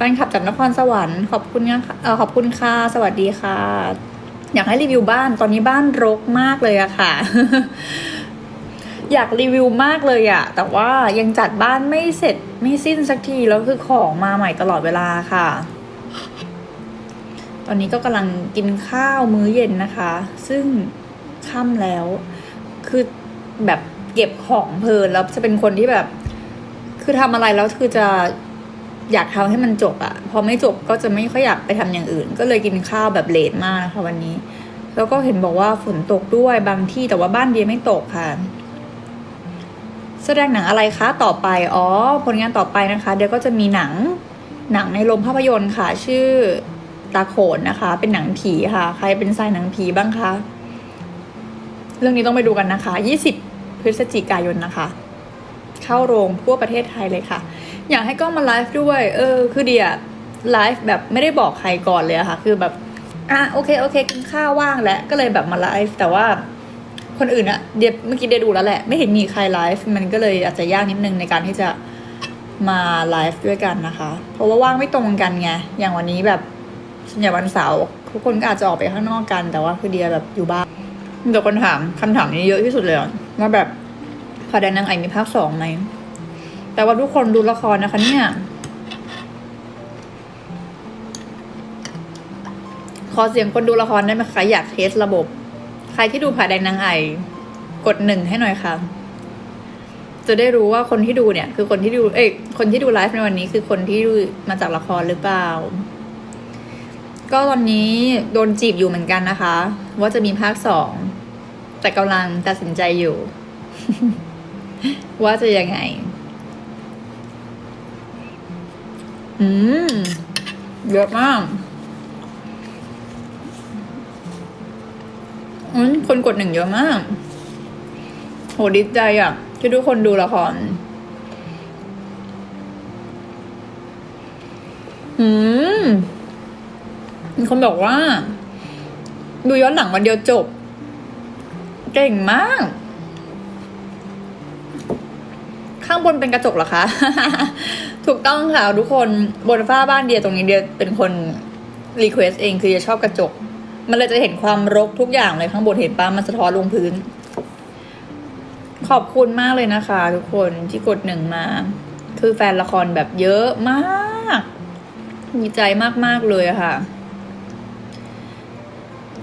แฟนคลับจากนครสวรรค์ขอบคุณนะเออขอบคุณค่ะ สวัสดีค่ะ อยากให้รีวิวบ้านตอนนี้บ้านรกมากเลยอะค่ะ อยากรีวิวมากเลยอะแต่ว่ายังจัดบ้านไม่เสร็จไม่สิ้นสักทีแล้วคือของมาใหม่ตลอดเวลาค่ะ ตอนนี้ก็กำลังกินข้าวมื้อเย็นนะคะ ซึ่งค่ำแล้ว คือแบบเก็บของเพลินแล้วจะเป็นคนที่แบบ คือทำอะไรแล้วคือจะ อยากทำให้มันจบอะพอไม่จบก็จะไม่ค่อยอยากไปทำอย่างอื่น ก็เลยกินข้าวแบบเลทมากนะคะวันนี้ แล้วก็เห็นบอกว่าฝนตกด้วยบางที่แต่ว่าบ้านเดียไม่ตกค่ะ แสดงหนังอะไรคะต่อไปอ๋อผลงานต่อไปนะคะ เดี๋ยวก็จะมีหนังหนังในโรงภาพยนตร์ค่ะ ชื่อตาโขนนะคะ เป็นหนังผีค่ะ ใครเป็นสายหนังผีบ้างคะเรื่องนี้ต้องไปดูกันนะคะ 20 พฤศจิกายนนะคะ เข้าโรงทั่วประเทศไทยเลยค่ะ อยากให้กล้องมาไลฟ์ด้วย เออ คือเดียไลฟ์แบบไม่ได้บอกใครก่อนเลยอะค่ะ คือแบบ อะโอเคโอเคกินข้าวว่างแล้วก็เลยแบบมาไลฟ์แต่ว่าคนอื่นอะเดียเมื่อกี้เดียดูแล้วแหละ ไม่เห็นมีใครไลฟ์มันก็เลยอาจจะยากนิดนึงในการที่จะมาไลฟ์ด้วยกันนะคะ เพราะว่าว่างไม่ตรงกันไง อย่างวันนี้แบบส่วนใหญ่วันเสาร์ทุกคนก็อาจจะออกไปข้างนอกกัน แต่ว่าคือเดียแบบอยู่บ้านมีแต่คนถามคำถามนี้เยอะที่สุดเลยว่าแบบพาแดนนางไอมีภาคสองไหม แต่ว่าทุกคนดูละครนะคะเนี่ย ขอเสียงคนดูละครได้ไหมคะอยากเทสระบบ ใครที่ดูผ่าแดงนางไอกดหนึ่งให้หน่อยค่ะ จะได้รู้ว่าคนที่ดูเนี่ย คือคนที่ดู เอ้ยคนที่ดูไลฟ์ในวันนี้คือคนที่ดูมาจากละครหรือเปล่า ก็ตอนนี้โดนจีบอยู่เหมือนกันนะคะ ว่าจะมีภาคสองแต่กำลังตัดสินใจอยู่ ว่าจะยังไง อืมเยอะมากอืมคนกดหนึ่งเยอะมาก โหดีใจอะ ที่ทุกคนดูละคร อืมมีคนบอกว่า ดูย้อนหลังวันเดียวจบ เก่งมาก ข้างบนเป็นกระจกเหรอคะ ถูกต้องค่ะทุกคนบนฝ้าบ้านเดียตรงนี้เดียเป็นคนรีเควสเองคือจะชอบกระจก มันเลยจะเห็นความรกทุกอย่างเลยข้างบนเห็นปะมันสะท้อนลงพื้น ขอบคุณมากเลยนะคะ ทุกคนที่กดหนึ่งมา คือแฟนละครแบบเยอะมากดีใจมากๆเลยค่ะ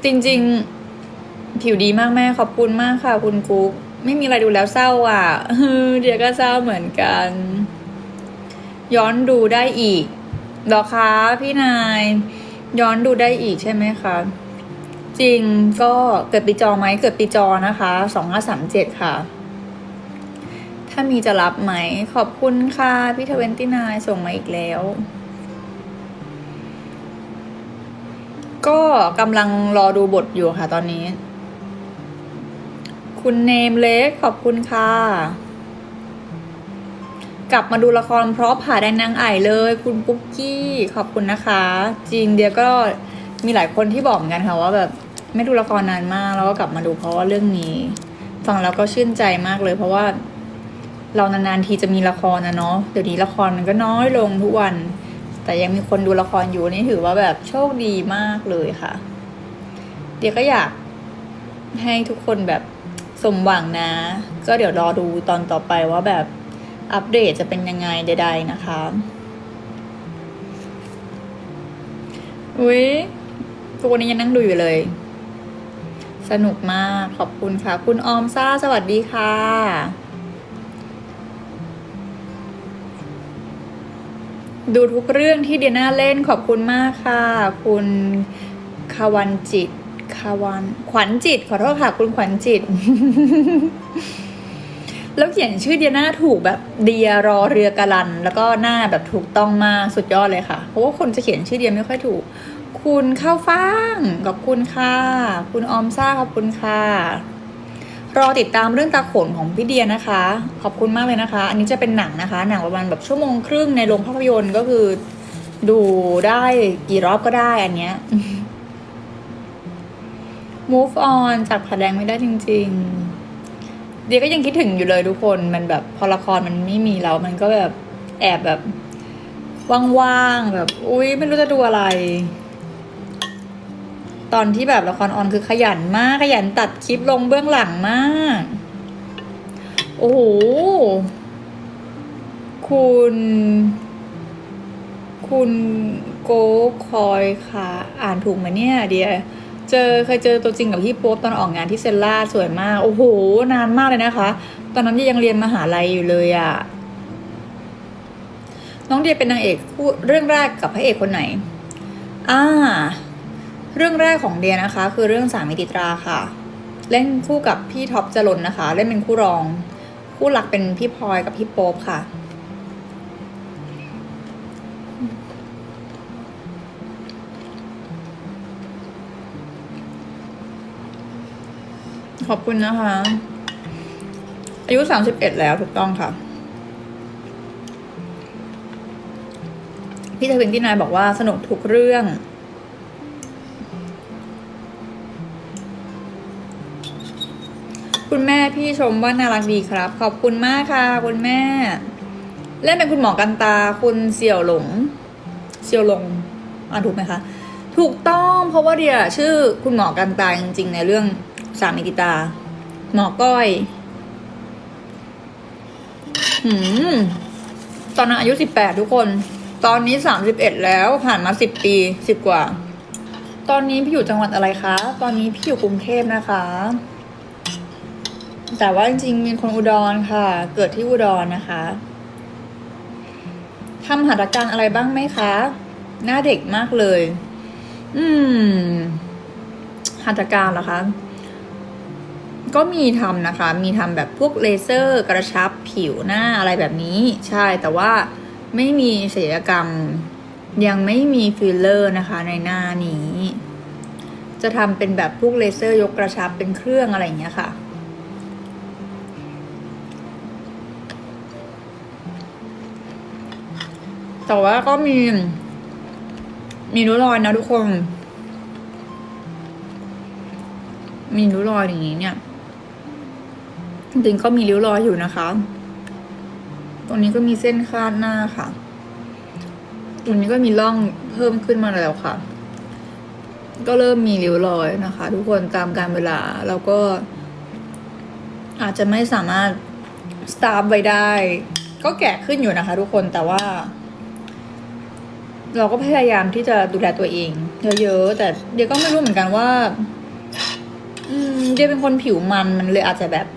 จริงๆ ผิวดีมากแม่ขอบคุณมากค่ะ คุณกุ๊ก ไม่มีอะไรดูแล้วเศร้าอะเดี๋ยวก็เศร้าเหมือนกัน ย้อนดูได้อีกหรอคะพี่นาย ย้อนดูได้อีกใช่ไหมคะจริงก็เกิดปีจอไหมเกิดปีจอนะคะสองห้าสามเจ็ดค่ะ ถ้ามีจะรับไหม ขอบคุณค่ะ พี่ทเวนตี้นายส่งมาอีกแล้ว ก็กำลังรอดูบทอยู่ค่ะตอนนี้ คุณเนมเล็กขอบคุณค่ะ กลับมาดูละครเพราะผ่าแดงนางไอ่เลย คุณปุ๊กกี้ขอบคุณนะคะ จริงเดียวก็มีหลายคนที่บอกเหมือนกันค่ะว่าแบบไม่ดูละครนานมากแล้วก็กลับมาดูเพราะว่าเรื่องนี้ฟังแล้วก็ชื่นใจมากเลย เพราะว่าเรานานๆทีจะมีละครนะเนาะเดี๋ยวนี้ละครมันก็น้อยลงทุกวัน แต่ยังมีคนดูละครอยู่นี่ถือว่าแบบโชคดีมากเลยค่ะ เดี๋ยวก็อยากให้ทุกคนแบบ สมหวังนะ ก็เดี๋ยวรอดูตอนต่อไปว่าแบบอัปเดตจะเป็นยังไงใด ๆ นะคะ อุ้ยทุกวันนี้ยังนั่งดูอยู่เลย สนุกมากขอบคุณค่ะ คุณออมซ่า สวัสดีค่ะ ดูทุกเรื่องที่เดียน่าเล่นขอบคุณมากค่ะ คุณคาวันจิต คาวันขวัญจิต ขอโทษค่ะคุณขวัญจิต แล้วเขียนชื่อเดียน่าถูกแบบเดียรอเรือกะลัน แล้วก็หน้าแบบถูกต้องมากสุดยอดเลยค่ะ เพราะว่าคนจะเขียนชื่อเดียไม่ค่อยถูก คุณข้าวฟ่างขอบคุณค่ะ คุณออมซ่าขอบคุณค่ะ รอติดตามเรื่องตาโขนของพี่เดียนะคะ ขอบคุณมากเลยนะคะ อันนี้จะเป็นหนังนะคะ หนังประมาณแบบชั่วโมงครึ่งในโรงภาพยนตร์ก็คือ ดูได้กี่รอบก็ได้อันเนี้ย move on จากผาแดงไม่ได้จริง ๆ เดียก็ยังคิดถึงอยู่เลยทุกคนมันแบบพอละครมันไม่มีแล้วมันก็แบบแอบแบบว่างๆแบบอุ้ยไม่รู้จะดูอะไร ตอนที่แบบละครออนคือขยันมาก ขยันตัดคลิปลงเบื้องหลังมาก โอ้โหคุณ คุณโกคอยค่ะ อ่านถูกไหมเนี่ยเดีย เจอเคยเจอตัวจริงกับพี่โป๊ปตอนออกงานที่เซนล่าสวยมาก โอ้โห นานมากเลยนะคะ ตอนนั้นยังเรียนมหาลัยอยู่เลยอะน้องเดียเป็นนางเอกคู่เรื่องแรกกับพระเอกคนไหน อ่า เรื่องแรกของเดียนะคะ คือเรื่องสามีติตราค่ะ เล่นคู่กับพี่ท็อปจรนนะคะ เล่นเป็นคู่รอง คู่หลักเป็นพี่พลอยกับพี่โป๊ปค่ะ ขอบคุณนะคะ อายุสามสิบเอ็ดแล้วถูกต้องค่ะ พี่เทวินพี่นายบอกว่าสนุกทุกเรื่องคุณแม่พี่ชมว่าน่ารักดีครับ ขอบคุณมากค่ะ คุณแม่ เล่นเป็นคุณหมอกันตา คุณเสี่ยวหลง เสี่ยวหลงอ่านถูกไหมคะ ถูกต้องเพราะว่าเดียชื่อคุณหมอกันตาจริงๆในเรื่อง สามีติตา หมอก้อยหืมตอนนั้นอายุสิบแปดทุกคน ตอนนี้สามสิบเอ็ดแล้วผ่านมาสิบปีสิบกว่า ตอนนี้พี่อยู่จังหวัดอะไรคะ ตอนนี้พี่อยู่กรุงเทพนะคะ แต่ว่าจริงๆเป็นคนอุดรค่ะ เกิดที่อุดรนะคะทำหัตถการอะไรบ้างไหมคะ หน้าเด็กมากเลย อืมหัตถการเหรอคะ ก็มีทำนะคะ มีทำแบบพวกเลเซอร์กระชับผิวหน้าอะไรแบบนี้ ใช่ แต่ว่าไม่มีศัลยกรรม ยังไม่มีฟิลเลอร์นะคะในหน้านี้ จะทำเป็นแบบพวกเลเซอร์ยกกระชับเป็นเครื่องอะไรอย่างเงี้ยค่ะแต่ว่าก็มี มีริ้วรอยนะทุกคน มีริ้วรอยอย่างนี้เนี่ย จริงๆก็มีริ้วรอยอยู่นะคะ ตรงนี้ก็มีเส้นคาดหน้าค่ะ ตรงนี้ก็มีร่องเพิ่มขึ้นมาแล้วค่ะ ก็เริ่มมีริ้วรอยนะคะ ทุกคนตามการเวลาแล้วก็ อาจจะไม่สามารถสตาร์ฟไว้ได้ ก็แก่ขึ้นอยู่นะคะ ทุกคนแต่ว่า เราก็พยายามที่จะดูแลตัวเองเยอะๆแต่เดี๋ยวก็ไม่รู้เหมือนกันว่า อืมเดียเป็นคนผิวมันมันเลยอาจจะแบบ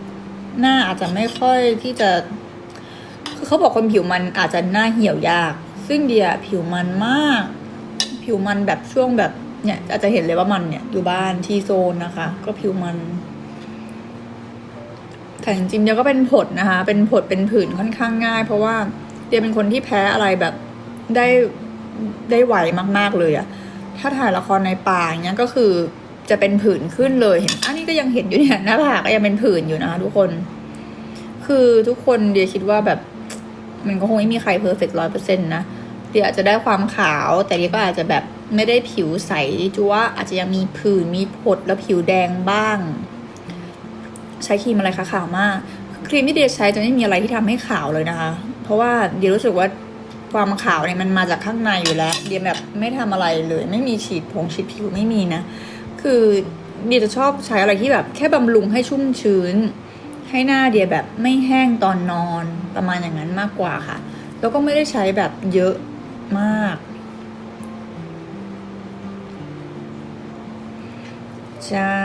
หน้าอาจจะไม่ค่อยที่จะ คือเขาบอกคนผิวมันอาจจะหน้าเหี่ยวยาก ซึ่งเดียผิวมันมาก ผิวมันแบบช่วงแบบเนี่ยอาจจะเห็นเลยว่ามันเนี่ยอยู่บ้านทีโซนนะคะ ก็ผิวมันแต่จริงๆเดียก็เป็นผดนะคะ เป็นผดเป็นผื่นค่อนข้างง่าย เพราะว่าเดียเป็นคนที่แพ้อะไรแบบได้ได้ไหวมาก ๆเลยอะถ้าถ่ายละครในป่าอย่างเงี้ยก็คือ จะเป็นผื่นขึ้นเลยเห็นอันนี้ก็ยังเห็นอยู่เนี่ยหน้าผากก็ยังเป็นผื่นอยู่นะทุกคน คือทุกคนเดียคิดว่าแบบ มันก็คงไม่มีใครเพอร์เฟกต์ร้อยเปอร์เซ็นต์นะเดียอาจจะได้ความขาว แต่เดียก็อาจจะแบบไม่ได้ผิวใสจัวอาจจะยังมีผื่นมีผดแล้วผิวแดงบ้าง ใช้ครีมอะไรคะขาวมากครีมที่เดียใช้จะไม่มีอะไรที่ทำให้ขาวเลยนะคะ เพราะว่าเดียรู้สึกว่าความขาวเนี่ยมันมาจากข้างในอยู่แล้ว เดียแบบไม่ทำอะไรเลย ไม่มีฉีดผงฉีดผิวไม่มีนะ คือเดียจะชอบใช้อะไรที่แบบแค่บำรุงให้ชุ่มชื้น ให้หน้าเดียแบบไม่แห้งตอนนอนประมาณอย่างนั้นมากกว่าค่ะ แล้วก็ไม่ได้ใช้แบบเยอะมาก ใช่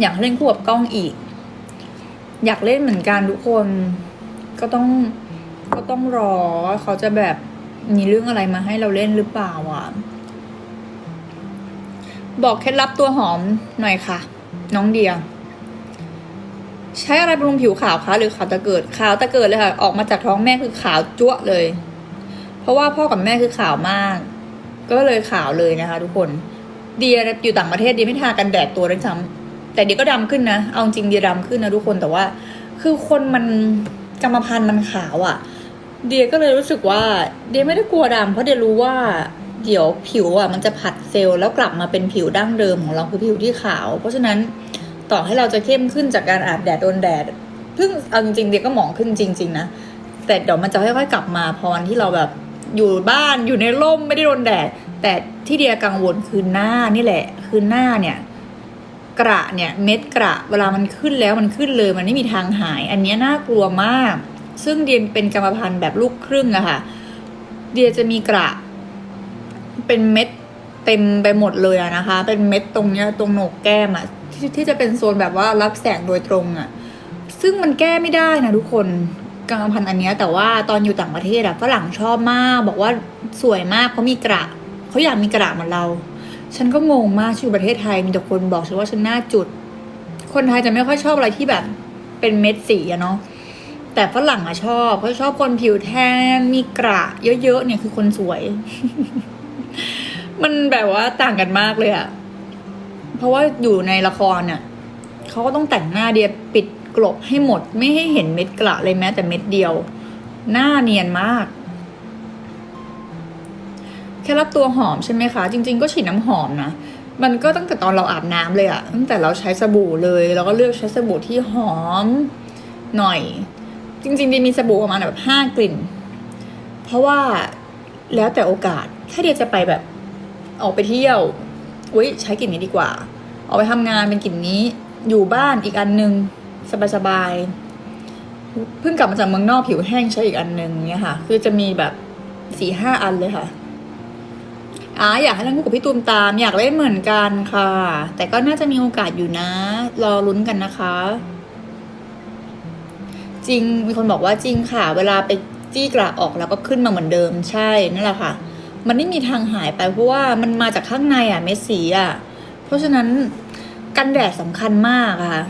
อยากเล่นคู่กับกล้องอีก อยากเล่นเหมือนกันทุกคนก็ต้อง ก็ต้องรอเขาจะแบบมีเรื่องอะไรมาให้เราเล่นหรือเปล่าอะ บอกเคล็ดลับตัวหอมหน่อยค่ะ น้องเดีย ใช้อะไรบำรุงผิวขาวคะหรือขาวตะเกิดขาวตะเกิดเลยค่ะ ออกมาจากท้องแม่คือขาวจั๊วะเลย เพราะว่าพ่อกับแม่คือขาวมาก ก็เลยขาวเลยนะคะ ทุกคนเดียอยู่ต่างประเทศเดียไม่ทากันแดดตัวด้วยซ้ำแต่เดียก็ดำขึ้นนะเอาจริงเดียดำขึ้นนะทุกคนแต่ว่า คือคนมันกรรมพันธุ์มันขาวอะ่ะ เดียก็เลยรู้สึกว่าเดียไม่ได้กลัวดำเพราะเดียรู้ว่าเดี๋ยวผิวอะมันจะผัดเซลล์แล้วกลับมาเป็นผิวดั้งเดิมของเราคือผิวที่ขาว เพราะฉะนั้นต่อให้เราจะเข้มขึ้นจากการอาบแดดโดนแดดซึ่งเอาจริงๆเดียก็หมองขึ้นจริง ๆ นะแต่เดี๋ยวมันจะค่อยๆกลับมาพอวันที่เราแบบอยู่บ้านอยู่ในร่มไม่ได้โดนแดด แต่ที่เดียกังวลคือหน้านี่แหละ คือหน้าเนี่ยกระเนี่ยเม็ดกระเวลามันขึ้นแล้วมันขึ้นเลย มันไม่มีทางหาย อันนี้น่ากลัวมาก ซึ่งเดียเป็นกรรมพันธุ์แบบลูกครึ่งอะค่ะ เดียจะมีกระ เป็นเม็ดเต็มไปหมดเลยอะนะคะ เป็นเม็ดตรงเนี้ยตรงโหนกแก้มอะที่ที่จะเป็นโซนแบบว่ารับแสงโดยตรงอะซึ่งมันแก้ไม่ได้นะทุกคนกรรมพันธุ์อันเนี้ย แต่ว่าตอนอยู่ต่างประเทศอะฝรั่งชอบมาก บอกว่าสวยมากเพราะมีกระเขาอยากมีกระเหมือนเรา ฉันก็งงมากที่อยู่ประเทศไทยมีแต่คนบอกฉันว่าฉันหน้าจุด คนไทยจะไม่ค่อยชอบอะไรที่แบบเป็นเม็ดสีอะเนาะ แต่ฝรั่งอะชอบเขาชอบคนผิวแทนมีกระเยอะๆเนี่ยคือคนสวย มันแบบว่าต่างกันมากเลยอะเพราะว่าอยู่ในละครเนี่ยเขาก็ต้องแต่งหน้าเดียปิดกลบให้หมดไม่ให้เห็นเม็ดกระเลยแม้แต่เม็ดเดียว หน้าเนียนมากแค่รับตัวหอมใช่ไหมคะ จริง ๆ ก็ฉีดน้ำหอมนะ มันก็ตั้งแต่ตอนเราอาบน้ำเลยอะตั้งแต่เราใช้สบู่เลย เราก็เลือกใช้สบู่ที่หอมหน่อย จริงๆดีมีสบู่ประมาณแบบห้ากลิ่น เพราะว่าแล้วแต่โอกาส ถ้าเดียจะไปแบบออกไปเที่ยวอุ้ยใช้กลิ่นนี้ดีกว่า ออกไปทำงานเป็นกลิ่นนี้ อยู่บ้านอีกอันนึงสบายๆเพิ่งกลับมาจากเมืองนอกผิวแห้งใช้อีกอันนึงเนี่ยค่ะ คือจะมีแบบสี่ห้าอันเลยค่ะอ่าอยากให้เล่นคู่กับพี่ตูมตาม อยากเล่นเหมือนกันค่ะ แต่ก็น่าจะมีโอกาสอยู่นะ รอลุ้นกันนะคะ จริงมีคนบอกว่าจริงค่ะ เวลาไปจี้กระออกแล้วก็ขึ้นมาเหมือนเดิมใช่นั่นแหละค่ะ มันไม่มีทางหายไปเพราะว่ามันมาจากข้างในอะเม็ดสีอะ เพราะฉะนั้นกันแดดสำคัญมากค่ะ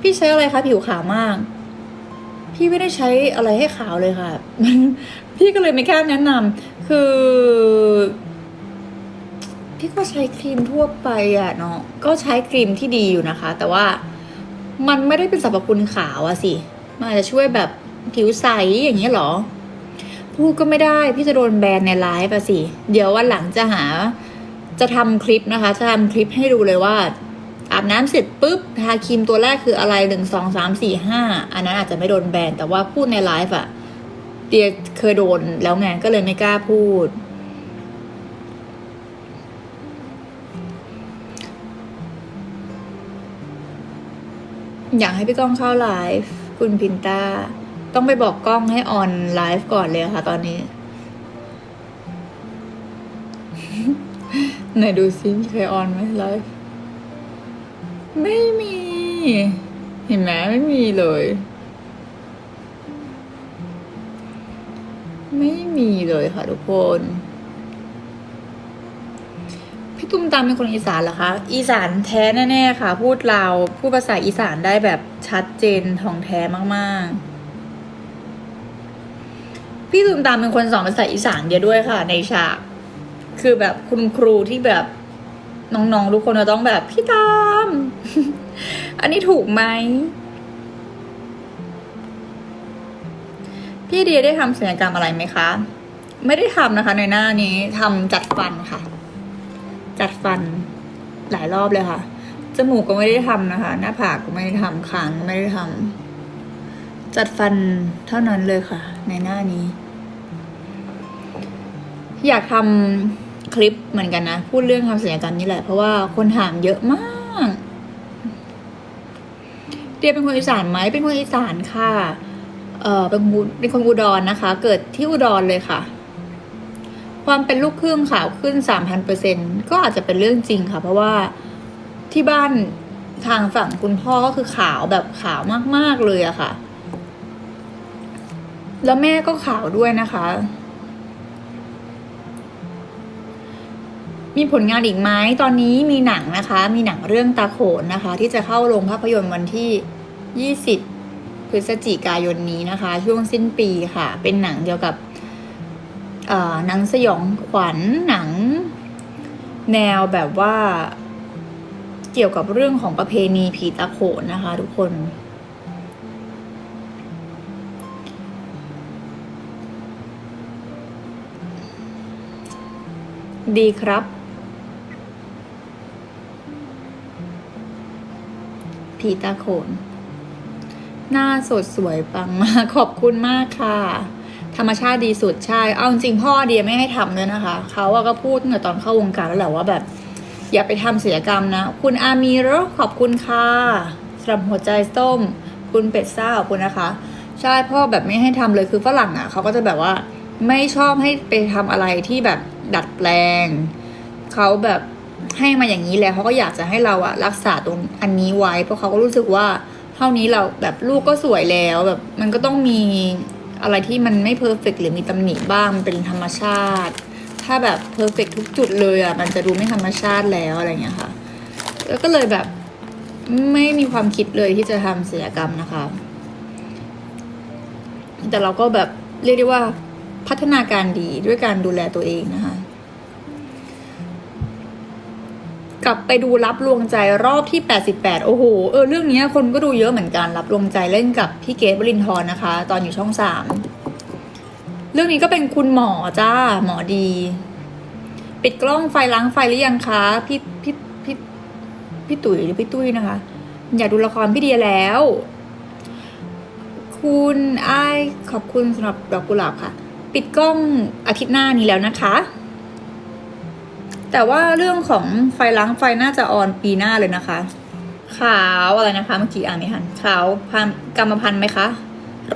พี่ใช้อะไรคะผิวขาวมาก พี่ไม่ได้ใช้อะไรให้ขาวเลยค่ะ พี่ก็เลยไม่กล้าแนะนำคือ พี่ก็ใช้ครีมทั่วไปอะเนาะก็ใช้ครีมที่ดีอยู่นะคะ แต่ว่า มันไม่ได้เป็นสรรพคุณขาวอะสิมันอาจจะช่วยแบบผิวใสอย่างนี้ยหรอ พูดก็ไม่ได้พี่จะโดนแบนในไลฟ์อะสิ เดี๋ยววันหลังจะหา จะทำคลิปนะคะ จะทำคลิปให้ดูเลยว่า อาบน้ำเสร็จปุ๊บทาครีมตัวแรกคืออะไรหนึ่งสองสามสี่ห้าอันนั้นอาจจะไม่โดนแบนแต่ว่าพูดในไลฟ์อะเดียเคยโดนแล้วไงก็เลยไม่กล้าพูด อยากให้พี่ก้องเข้าไลฟ์คุณพินต้าต้องไปบอกกล้องให้ออนไลฟ์ก่อนเลยค่ะตอนนี้ ไหนดูซิมีใครออนไหมไลฟ์ไม่มี เห็นไหมไม่มีเลย ไม่มีเลยค่ะทุกคน พี่ตุ้มตามเป็นคนอีสานเหรอคะ อีสานแท้แน่ๆค่ะ พูดลาว พูดภาษาอีสานได้แบบชัดเจนท่องแท้มากๆ พี่ตุ้มตามเป็นคนสอนภาษาอีสานเดียวด้วยค่ะ ในฉาก คือแบบคุณครูที่แบบน้องๆทุกคนจะต้องแบบพี่ตาม อันนี้ถูกไหม พี่เดียได้ทำศัลยกรรมอะไรไหมคะ ไม่ได้ทำนะคะ ในหน้านี้ทำจัดฟันค่ะ จัดฟันหลายรอบเลยค่ะ จมูกก็ไม่ได้ทำนะคะ หน้าผากก็ไม่ได้ทำคางก็ไม่ได้ทำจัดฟันเท่านั้นเลยค่ะ ในหน้านี้ อยากทำคลิปเหมือนกันนะ พูดเรื่องทำศัลยกรรมนี่แหละ เพราะว่าคนถามเยอะมากเดียเป็นคนอีสานไหมเป็นคนอีสานค่ะ เออเป็นคนเป็นคนอุดรนะคะ เกิดที่อุดรเลยค่ะ ความเป็นลูกครึ่งขาวขึ้นสามพันเปอร์เซ็นก็อาจจะเป็นเรื่องจริงค่ะ เพราะว่าที่บ้านทางฝั่งคุณพ่อก็คือขาวแบบขาวมาก ๆ เลยอะค่ะ แล้วแม่ก็ขาวด้วยนะคะ มีผลงานอีกไหมตอนนี้มีหนังนะคะ มีหนังเรื่องตาโขนนะคะ ที่จะเข้าโรงภาพยนตร์วันที่ 20 พฤศจิกายนนี้นะคะ ช่วงสิ้นปีค่ะ เป็นหนังเกี่ยวกับ หนังสยองขวัญหนัง แนวแบบว่า เกี่ยวกับเรื่องของประเพณีผีตาโขนนะคะ ทุกคน ดีครับ ผีตาโขน หน้าสดสวยปังมากขอบคุณมากค่ะ ธรรมชาติดีสุดใช่ เอาจริงพ่อเดียไม่ให้ทำเลยนะคะเขาอะก็พูดตั้งแต่ตอนเข้าวงการแล้วแหละว่าแบบ อย่าไปทำศิลปกรรมนะ คุณอามีรขอบคุณค่ะสำหรับหัวใจส้ม คุณเป็ดซ่าขอบคุณนะคะ ใช่พ่อแบบไม่ให้ทำเลยคือฝรั่งอะเขาก็จะแบบว่าไม่ชอบให้ไปทำอะไรที่แบบดัดแปลงเขาแบบให้มาอย่างนี้แล้วเขาก็อยากจะให้เราอะรักษาตรงอันนี้ไว้ เพราะเขาก็รู้สึกว่าเท่านี้เราแบบลูกก็สวยแล้วแบบมันก็ต้องมี อะไรที่มันไม่เพอร์เฟกหรือมีตำหนิบ้างมันเป็นธรรมชาติ ถ้าแบบเพอร์เฟกทุกจุดเลยอะมันจะดูไม่ธรรมชาติแล้วอะไรเงี้ยค่ะ แล้วก็เลยแบบไม่มีความคิดเลยที่จะทำศิลปกรรมนะคะ แต่เราก็แบบเรียกได้ว่าพัฒนาการดีด้วยการดูแลตัวเองนะคะ กลับไปดูรับลวงใจรอบที่ 88 โอ้โห เออเรื่องนี้คนก็ดูเยอะเหมือนกันรับลวงใจเล่นกับพี่เกดวลินทร์นะคะ ตอนอยู่ช่องสามเรื่องนี้ก็เป็นคุณหมอจ้าหมอดี ปิดกล้องไฟล้างไฟหรือยังคะพี่พี่พี่พี่ตุ๋ยหรือพี่ตุ้ยนะคะ อยากดูละครพี่เดียแล้ว คุณไอายขอบคุณสำหรับดอกกุหลาบค่ะ ปิดกล้องอาทิตย์หน้านี้แล้วนะคะ แต่ว่าเรื่องของไฟล้างไฟน่าจะออนปีหน้าเลยนะคะ ขาวอะไรนะคะเมื่อกี้อ่านไม่ทันขาวพันกรรมพันธุ์ไหมคะ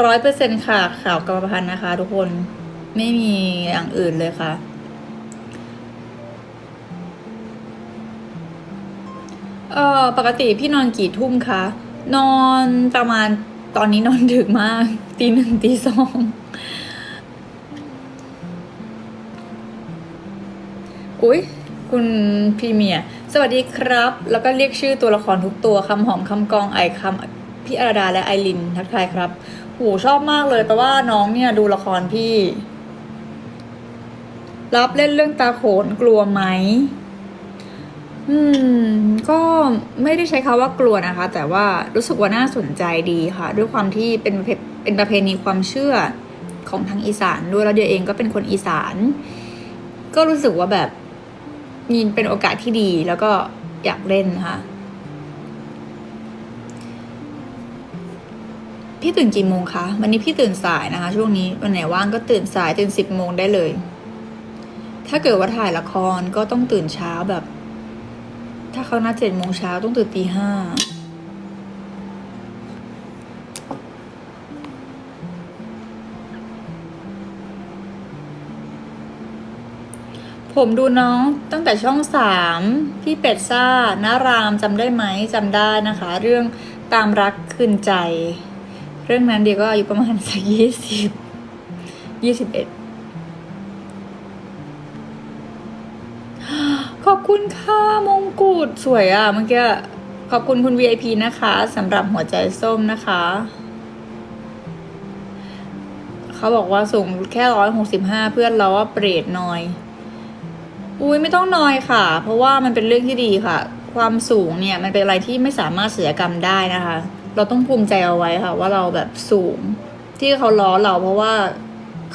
ร้อยเปอร์เซ็นค่ะขาวกรรมพันธุ์นะคะ ทุกคนไม่มีอย่างอื่นเลยค่ะ เอ่อปกติพี่นอนกี่ทุ่มคะ นอนประมาณตอนนี้นอนดึกมากตีหนึ่งตีสองอุ๊ย คุณพีเมีย สวัสดีครับ แล้วก็เรียกชื่อตัวละครทุกตัวคำหอมคำกองไอคำพี่อาราดาและไอรินทักทายครับโหชอบมากเลยแปลว่าน้องเนี่ยดูละครพี่ รับเล่นเรื่องตาโขนกลัวไหม อืม ก็ไม่ได้ใช้คาว่ากลัวนะคะ แต่ว่ารู้สึกว่าน่าสนใจดีค่ะ ด้วยความที่เป็นเพเป็นประเพณีความเชื่อของทางอีสานด้วยแล้วเดียเองก็เป็นคนอีสาน ก็รู้สึกว่าแบบ มีเป็นโอกาสที่ดีแล้วก็อยากเล่นนะคะพี่ตื่นกี่โมงคะวันนี้พี่ตื่นสายนะคะ ช่วงนี้วันไหนว่างก็ตื่นสายตื่นสิบโมงได้เลย ถ้าเกิดว่าถ่ายละครก็ต้องตื่นเช้าแบบ ถ้าเขานัดเจ็ดโมงเช้าต้องตื่นตีห้า ผมดูน้องตั้งแต่ช่องสามพี่เป็ดซ่านารามจำได้ไหมจำได้นะคะ เรื่องตามรักคืนใจ เรื่องนั้นเดียวก็อายุประมาณสักยี่สิบยี่สิบเอ็ดขอบคุณค่ะมงกุฎสวยอะเมื่อกี้ขอบคุณคุณ VIP นะคะสำหรับหัวใจส้มนะคะ เขาบอกว่าสูงแค่ร้อยหกสิบห้าเพื่อนเราว่าเปรตน้อย อุ้ยไม่ต้องนอยค่ะ เพราะว่ามันเป็นเรื่องที่ดีค่ะ ความสูงเนี่ยมันเป็นอะไรที่ไม่สามารถเสียกรรมได้นะคะ เราต้องภูมิใจเอาไว้ค่ะ ว่าเราแบบสูง ที่เขาล้อเราเพราะว่า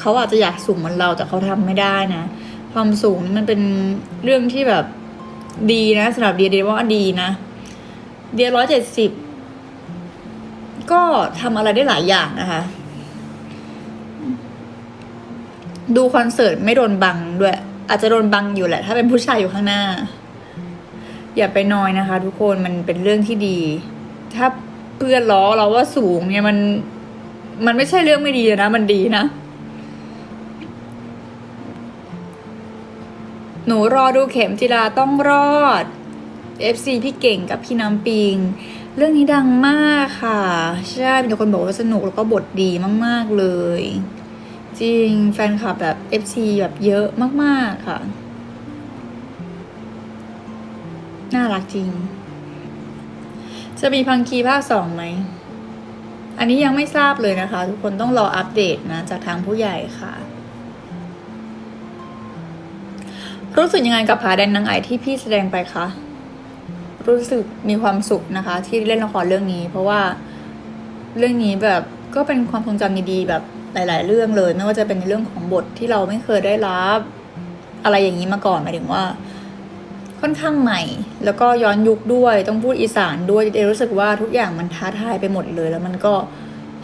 เขาอาจจะอยากสูงเหมือนเราแต่เขาทำไม่ได้นะ ความสูงนี่มันเป็นเรื่องที่แบบดีนะสำหรับเดียเดียว่าดีนะเดียร้อยเจ็ดสิบก็ทำอะไรได้หลายอย่างนะคะ ดูคอนเสิร์ตไม่โดนบังด้วย อาจจะโดนบังอยู่แหละ ถ้าเป็นผู้ชายอยู่ข้างหน้า อย่าไปนอยนะคะ ทุกคนมันเป็นเรื่องที่ดี ถ้าเพื่อนล้อเราว่าสูงเนี่ยมัน มันไม่ใช่เรื่องไม่ดีนะ มันดีนะ หนูรอดูเข็มจิราต้องรอด FC พี่เก่งกับพี่น้ำปิง เรื่องนี้ดังมากค่ะ ใช่มีคนบอกว่าสนุกแล้วก็บทดีมาก ๆ เลย จริงแฟนคลับแบบ FC แบบเยอะมากๆค่ะ น่ารักจริง จะมีพังคีภาคสองไหม อันนี้ยังไม่ทราบเลยนะคะ ทุกคนต้องรออัปเดตนะ จากทางผู้ใหญ่ค่ะ รู้สึกยังไงกับผาแดนนางไอที่พี่แสดงไปคะรู้สึกมีความสุขนะคะ ที่เล่นละครเรื่องนี้ เพราะว่าเรื่องนี้แบบก็เป็นความทรงจำดีๆแบบหลาย ๆ เรื่องเลยไม่ว่าจะเป็นในเรื่องของบทที่เราไม่เคยได้รับ อะไรอย่างนี้มาก่อนหมายถึงว่า ค่อนข้างใหม่ แล้วก็ย้อนยุคด้วยต้องพูดอีสานด้วยเดรู้สึกว่าทุกอย่างมันท้าทายไปหมดเลย แล้วมันก็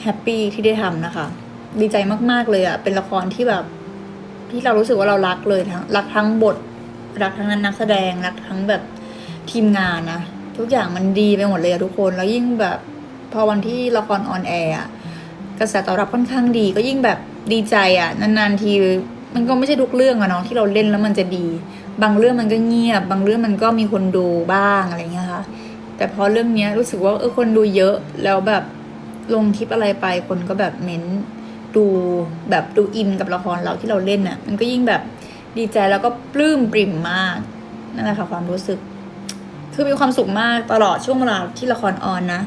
แฮปปี้ที่ได้ทำนะคะ ดีใจมาก ๆ เลยอะ่ะเป็นละครที่แบบ ที่เรารู้สึกว่าเรารักเลยทั้งรักทั้งบท รักทั้งนักแสดงรักทั้งแบบทีมงานนะทุกอย่างมันดีไปหมดเลยอะทุกคน แล้วยิ่งแบบพอวันที่ละครออนแอร์อะ กระแสตอบรับค่อนข้างดีก็ยิ่งแบบดีใจอะนานๆทีมันก็ไม่ใช่ทุกเรื่องอะเนาะที่เราเล่นแล้วมันจะดี บางเรื่องมันก็เงียบ บางเรื่องมันก็มีคนดูบ้างอะไรเงี้ยค่ะ แต่พอเรื่องเนี้ยรู้สึกว่าเออคนดูเยอะแล้วแบบลงคลิปอะไรไปคนก็แบบเม้นดูแบบดูอินกับละครเราที่เราเล่นน่ะ มันก็ยิ่งแบบดีใจแล้วก็ปลื้มปริ่มมากนั่นแหละค่ะความรู้สึก คือมีความสุขมากตลอดช่วงเวลาที่ละครออนนะ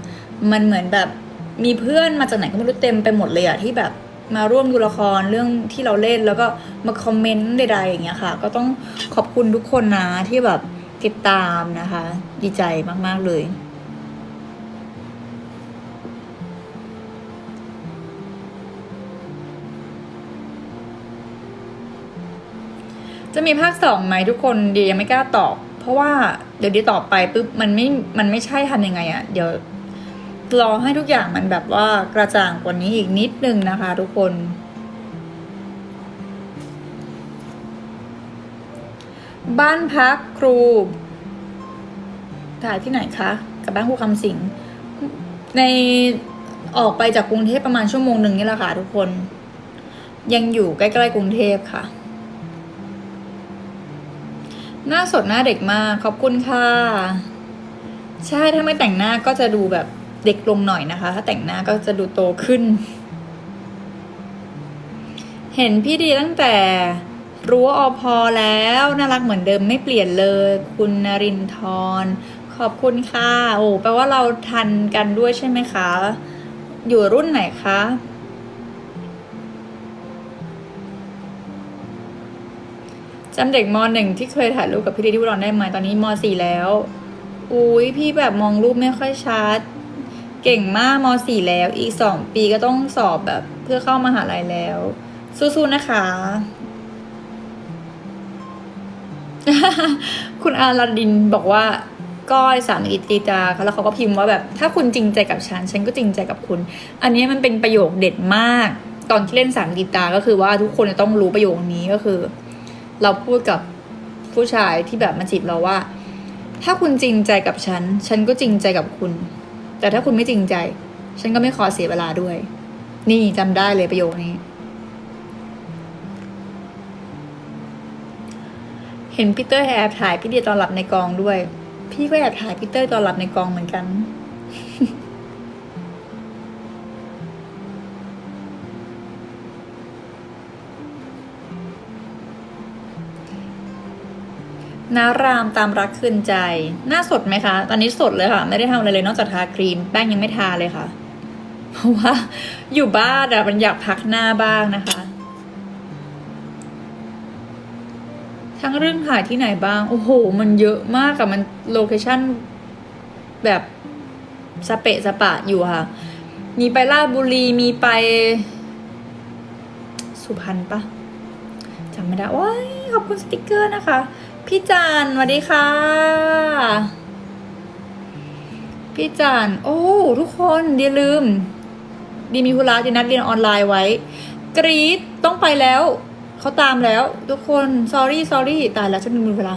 มันเหมือนแบบ มีเพื่อนมาจากไหนก็ไม่รู้เต็มไปหมดเลยอะที่แบบมาร่วมดูละครเรื่องที่เราเล่นแล้วก็มาคอมเมนต์ใดๆอย่างเงี้ยค่ะ ก็ต้องขอบคุณทุกคนนะที่แบบติดตามนะคะ ดีใจมากๆเลยจะมีภาคสองไหมทุกคนเดียยังไม่กล้าตอบ เพราะว่าเดี๋ยวดีตอบไปปุ๊บมันไม่ มันไม่ใช่ทำยังไงอะเดี๋ยว รอให้ทุกอย่างมันแบบว่ากระจ่างกว่านี้อีกนิดนึงนะคะ ทุกคน บ้านพักครู ถ่ายที่ไหนคะ กับบ้านครูคำสิง ในออกไปจากกรุงเทพประมาณชั่วโมงหนึ่งนี่แหละค่ะทุกคน ยังอยู่ใกล้ ๆ กรุงเทพค่ะ หน้าสดหน้าเด็กมาก ขอบคุณค่ะ ใช่ถ้าไม่แต่งหน้าก็จะดูแบบ เด็กลงหน่อยนะคะ ถ้าแต่งหน้าก็จะดูโตขึ้น เห็นพี่ดีตั้งแต่รั้วอพอแล้วน่ารักเหมือนเดิมไม่เปลี่ยนเลย คุณนรินทร์ขอบคุณค่ะโอ้แปลว่าเราทันกันด้วยใช่ไหมคะ อยู่รุ่นไหนคะจำเด็กมหนึ่งที่เคยถ่ายรูปกับพี่ดีที่อุดรได้ไหมตอนนี้มสี่แล้ว อุ้ยพี่แบบมองรูปไม่ค่อยชัด เก่งมากมสี่แล้วอีกสองปีก็ต้องสอบแบบเพื่อเข้ามาหาลัยแล้ว สู้ๆนะคะ คุณอาราดินบอกว่าก้อยสามีตีตาค่ะแล้วเขาก็พิมพ์ว่าแบบ ถ้าคุณจริงใจกับฉัน ฉันก็จริงใจกับคุณ อันนี้มันเป็นประโยคเด็ดมาก ตอนที่เล่นสามกีตาก็คือว่าทุกคนจะต้องรู้ประโยคนี้ก็คือ เราพูดกับผู้ชายที่แบบมาจีบเราว่า ถ้าคุณจริงใจกับฉัน ฉันก็จริงใจกับคุณ แต่ถ้าคุณไม่จริงใจ ฉันก็ไม่ขอเสียเวลาด้วย นี่จำได้เลยประโยคนี้ เห็นพีเตอร์แอบถ่ายพี่เดียตอนหลับในกองด้วย พี่ก็แอบถ่ายพีเตอร์ตอนหลับในกองเหมือนกัน น้ารามตามรักคืนใจ หน้าสดไหมคะ ตอนนี้สดเลยค่ะ ไม่ได้ทำอะไรเลยนอกจากทาครีม แป้งยังไม่ทาเลยค่ะ เพราะว่าอยู่บ้านอะมันอยากพักหน้าบ้างนะคะ ทั้งเรื่องถ่ายที่ไหนบ้าง โอ้โห มันเยอะมากกับมันโลเคชั่นแบบสเปะสปะอยู่ค่ะ มีไปลาดบุรี มีไป สุพรรณปะจำไม่ได้ว้ายขอบคุณสติกเกอร์นะคะ พี่จันสวัสดีค่ะ พี่จันโอ้ ทุกคนอย่าลืม ดีมีธุระดีนัดเรียนออนไลน์ไว้ กรีดต้องไปแล้ว เขาตามแล้ว ทุกคน sorry sorry ตายแล้วฉันลืมเวลา